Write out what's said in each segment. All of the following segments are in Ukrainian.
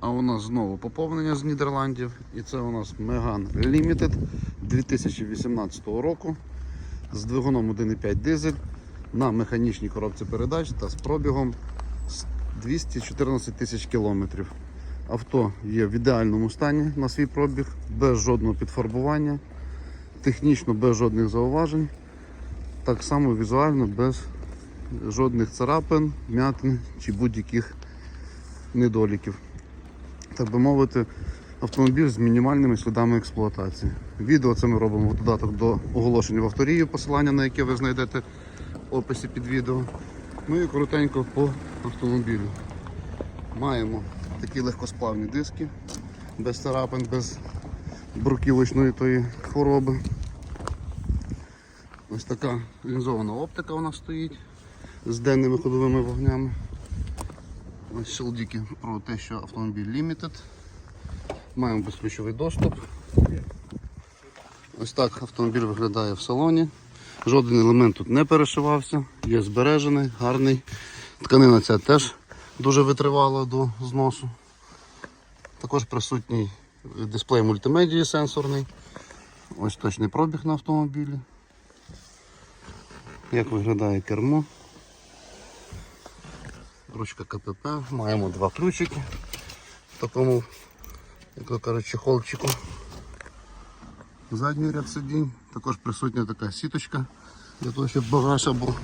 А у нас знову поповнення з Нідерландів. І це у нас Megane Limited 2018 року з двигуном 1,5 дизель на механічній коробці передач та з пробігом 214 тисяч кілометрів. Авто є в ідеальному стані на свій пробіг, без жодного підфарбування, технічно без жодних зауважень, так само візуально без жодних царапин, м'ятин чи будь-яких недоліків. Так би мовити, автомобіль з мінімальними слідами експлуатації. Відео це ми робимо в додаток до оголошення в авторії, посилання на яке ви знайдете в описі під відео. Ну і коротенько по автомобілю. Маємо такі легкосплавні диски, без царапин, без бруківочної тої хвороби. Ось така лінзована оптика у нас стоїть з денними ходовими вогнями. Ось шилдики про те, що автомобіль Limited. Маємо безключовий доступ. Ось так автомобіль виглядає в салоні. Жоден елемент тут не перешивався, є збережений, гарний. Тканина ця теж дуже витривала до зносу. Також присутній дисплей мультимедії сенсорний. Ось точний пробіг на автомобілі. Як виглядає кермо. Ручка КПП, маємо два ключики в такому, як то кажуть, чехолчику. Задній ряд сидінь, також присутня така сіточка для того, щоб багаж або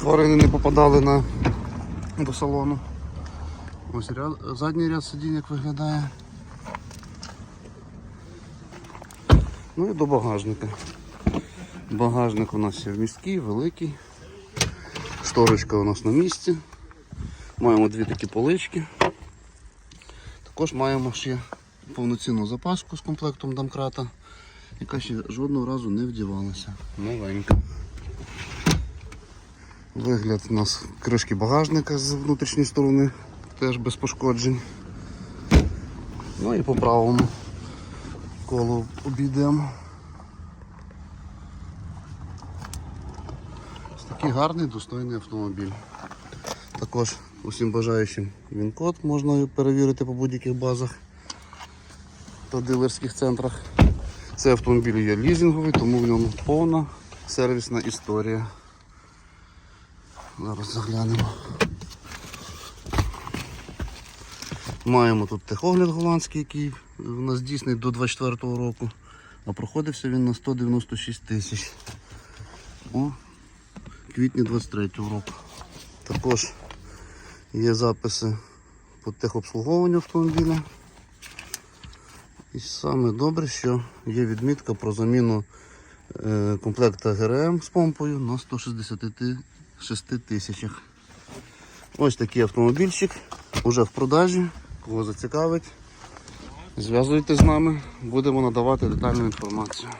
тварини не попадали на, до салону. Ось ряд, задній ряд сидінь як виглядає. Ну і до багажника. Багажник у нас є в вмісткий, великий. Шторочка у нас на місці. Маємо дві такі полички. Також маємо ще повноцінну запаску з комплектом домкрата, яка ще жодного разу не вдівалася. Новенька. Вигляд у нас кришки багажника з внутрішньої сторони, теж без пошкоджень. Ну і по правому колу обійдемо. Такий гарний, достойний автомобіль. Також усім бажаючим він код можна перевірити по будь-яких базах та дилерських центрах. Цей автомобіль є лізинговий, тому в ньому повна сервісна історія. Зараз заглянемо. Маємо тут техогляд голландський, який у нас дійсний до 24 року, а проходився він на 196 тисяч у квітні 23 року. Також є записи по техобслуговуванню автомобіля. І саме добре, що є відмітка про заміну е, комплекта ГРМ з помпою на 166 тисячах. Ось такий автомобільчик уже в продажі. Кого зацікавить, зв'язуйтесь з нами, будемо надавати детальну інформацію.